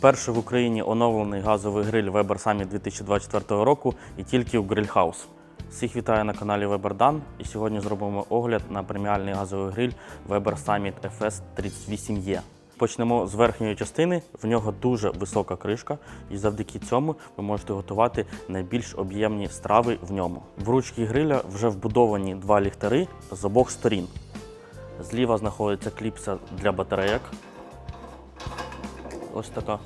Вперше в Україні оновлений газовий гриль Weber Summit 2024 року і тільки у House. Всіх вітаю на каналі Weber Dan і сьогодні зробимо огляд на преміальний газовий гриль Weber Summit FS 38E. Почнемо з верхньої частини. В нього дуже висока кришка, і завдяки цьому ви можете готувати найбільш об'ємні страви в ньому. В ручки гриля вже вбудовані два ліхтари з обох сторін. Зліва знаходиться кліпса для батарейок. Ось така.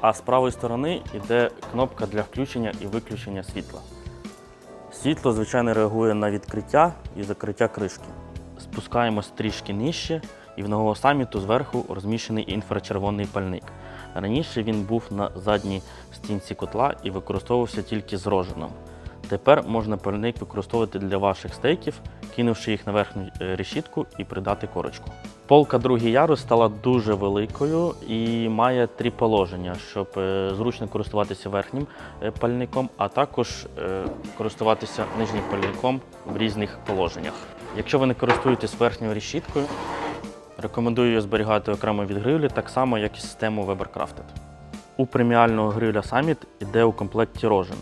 А з правої сторони йде кнопка для включення і виключення світла. Світло, звичайно, реагує на відкриття і закриття кришки. Спускаємось трішки нижче, і в нового саміту зверху розміщений інфрачервоний пальник. Раніше він був на задній стінці котла і використовувався тільки з розжином. Тепер можна пальник використовувати для ваших стейків, кинувши їх на верхню е, решітку і придати корочку. Полка другий ярус стала дуже великою і має три положення, щоб е, зручно користуватися верхнім е, пальником, а також е, користуватися нижнім пальником в різних положеннях. Якщо ви не користуєтесь верхньою решіткою, рекомендую її зберігати окремо від грилю, так само як і систему Weber Crafted. У преміального гриля Summit йде у комплекті рожен.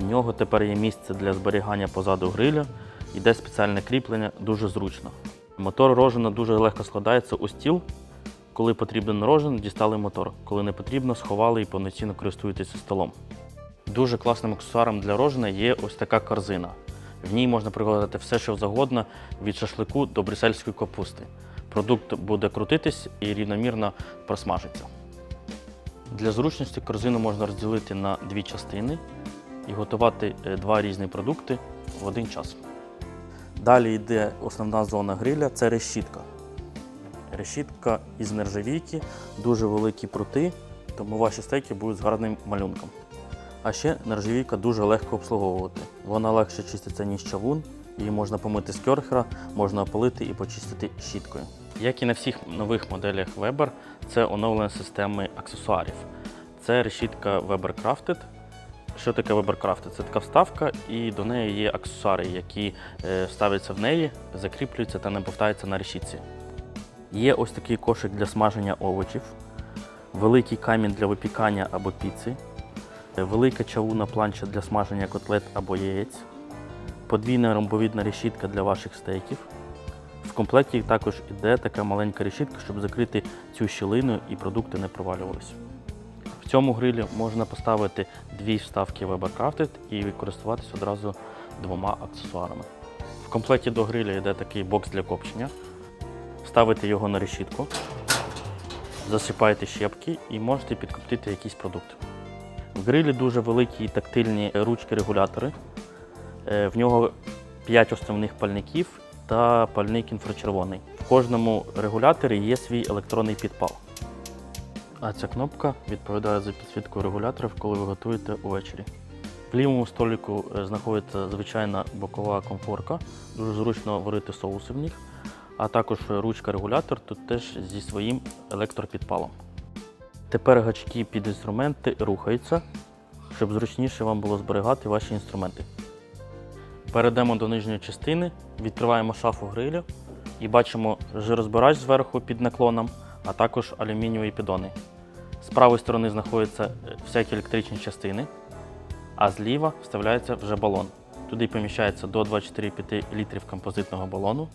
В нього тепер є місце для зберігання позаду гриля, йде спеціальне кріплення, дуже зручно. Мотор рожена дуже легко складається у стіл. Коли потрібен рожен, дістали мотор. Коли не потрібно, сховали і повноцінно користуєтеся столом. Дуже класним аксесуаром для рожена є ось така корзина. В ній можна приготувати все, що завгодно, від шашлику до брюссельської капусти. Продукт буде крутитись і рівномірно просмажиться. Для зручності корзину можна розділити на дві частини і готувати е, два різні продукти в один час. Далі йде основна зона гриля це решітка. Решітка із нержавійки, дуже великі прути, тому ваші стейки будуть з гарним малюнком. А ще нержавійка дуже легко обслуговувати. Вона легше чиститься, ніж чавун, її можна помити з кьорхера, можна опалити і почистити щіткою. Як і на всіх нових моделях Weber, це оновлення системи аксесуарів. Це решітка Weber Crafted. Що таке Crafted? Це така вставка, і до неї є аксесуари, які е, ставляться в неї, закріплюються та не повтаються на решітці. Є ось такий кошик для смаження овочів, великий камінь для випікання або піци, велика чавуна планча для смаження котлет або яєць, подвійна ромбовідна решітка для ваших стейків. В комплекті також іде така маленька решітка, щоб закрити цю щілину і продукти не провалювалися. Цьому грилі можна поставити дві вставки Weber Crafted і користуватися одразу двома аксесуарами. В комплекті до гриля йде такий бокс для копчення. Ставите його на решітку, засипаєте щепки і можете підкоптити якийсь продукт. В грилі дуже великі тактильні ручки-регулятори. Е, В нього 5 основних пальників та пальник інфрачервоний. В кожному регуляторі є свій електронний підпал. А ця кнопка відповідає за підсвітку регуляторів, коли ви готуєте увечері. В лівому столику е, знаходиться звичайна бокова комфорка. Дуже зручно варити соуси в них. А також ручка-регулятор тут теж зі своїм електропідпалом. Тепер гачки під інструменти рухаються, щоб зручніше вам було зберігати ваші інструменти. Перейдемо до нижньої частини, відкриваємо шафу грилю і бачимо жирозбирач зверху під наклоном, а також алюмінієві піддони. З правої сторони знаходяться е, всякі електричні частини, а зліва вставляється вже балон. Туди поміщається до 24,5 літрів композитного балону.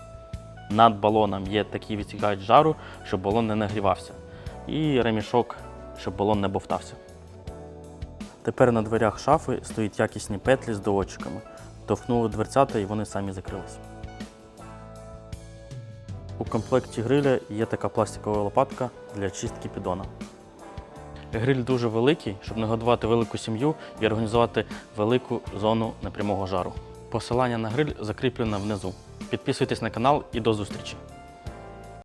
Над балоном є такі відсікають жару, щоб балон не нагрівався. І ремішок, щоб балон не бовтався. Тепер на дверях шафи стоять якісні петлі з доводчиками. Товкнули дверцята і вони самі закрилися. У комплекті гриля є така пластикова лопатка для чистки піддона. Гриль дуже великий, щоб нагодувати велику сім'ю і організувати велику зону непрямого жару. Посилання на гриль закріплено внизу. Підписуйтесь на канал і до зустрічі!